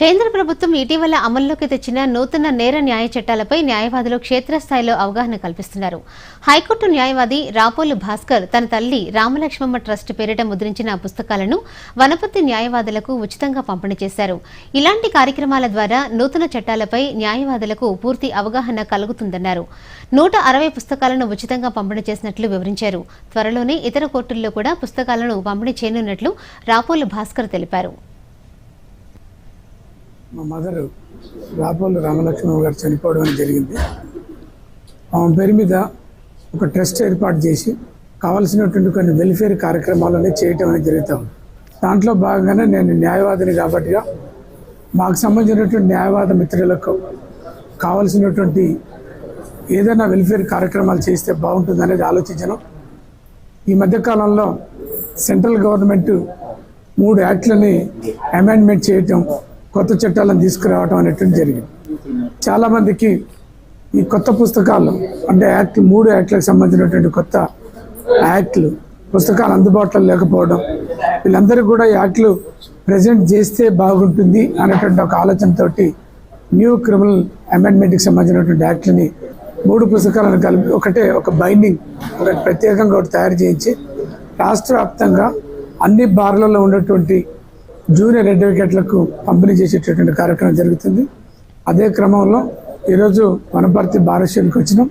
కేంద్ర ప్రభుత్వం ఇటీవల అమల్లోకి తెచ్చిన నూతన నేర న్యాయ చట్టాలపై న్యాయవాదులు క్షేత్రస్థాయిలో అవగాహన కల్పిస్తున్నారు. హైకోర్టు న్యాయవాది రాపోలు భాస్కర్ తన తల్లి రామలక్ష్మమ్మ ట్రస్ట్ పేరిట ముద్రించిన పుస్తకాలను వనపర్తి న్యాయవాదులకు ఉచితంగా పంపిణీ చేశారు. ఇలాంటి కార్యక్రమాల ద్వారా నూతన చట్టాలపై న్యాయవాదులకు పూర్తి అవగాహన కలుగుతుందన్నారు. నూట అరవై పుస్తకాలను ఉచితంగా పంపిణీ చేసినట్లు వివరించారు. త్వరలోనే ఇతర కోర్టుల్లో కూడా పుస్తకాలను పంపిణీ చేయనున్నట్లు రాపోలు భాస్కర్ తెలిపారు. మా మదరు రాపోలు రామలక్ష్మణ్ గారు చనిపోవడం జరిగింది. ఆమె పేరు మీద ఒక ట్రస్ట్ ఏర్పాటు చేసి కావలసినటువంటి కొన్ని వెల్ఫేర్ కార్యక్రమాలని చేయటం అనేది జరుగుతాం దాంట్లో భాగంగానే నేను న్యాయవాదిని కాబట్టిగా మాకు సంబంధించినటువంటి న్యాయవాద మిత్రులకు కావలసినటువంటి ఏదైనా వెల్ఫేర్ కార్యక్రమాలు చేస్తే బాగుంటుంది అనేది ఆలోచించను. ఈ మధ్యకాలంలో సెంట్రల్ గవర్నమెంట్ మూడు యాక్ట్లని అమెండ్మెంట్ చేయటం కొత్త చట్టాలను తీసుకురావటం అనేటువంటి జరిగింది. చాలామందికి ఈ కొత్త పుస్తకాలు అంటే యాక్ట్ మూడు యాక్ట్లకు సంబంధించినటువంటి కొత్త యాక్ట్లు పుస్తకాలు అందుబాటులో లేకపోవడం వీళ్ళందరికీ కూడా ఈ యాక్ట్లు ప్రజెంట్ చేస్తే బాగుంటుంది అనేటువంటి ఒక ఆలోచనతో న్యూ క్రిమినల్ అమెండ్మెంట్కి సంబంధించినటువంటి యాక్ట్లని మూడు పుస్తకాలను కలిపి ఒకటే ఒక బైండింగ్ ఒకటి ప్రత్యేకంగా ఒకటి తయారు చేయించి రాష్ట్ర వ్యాప్తంగా అన్ని బార్లలో ఉన్నటువంటి జూనియర్ అడ్వకేట్లకు పంపిణీ చేసేటటువంటి కార్యక్రమం జరుగుతుంది. అదే క్రమంలో ఈరోజు వనపర్తి బారస్టేట్కి వచ్చినాం.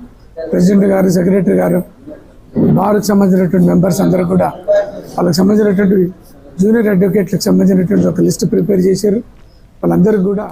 ప్రెసిడెంట్ గారు సెక్రటరీ గారు బార్కు సంబంధించినటువంటి మెంబర్స్ అందరూ కూడా వాళ్ళకి సంబంధించినటువంటి జూనియర్ అడ్వకేట్లకు సంబంధించినటువంటి ఒక లిస్ట్ ప్రిపేర్ చేశారు. వాళ్ళందరికీ కూడా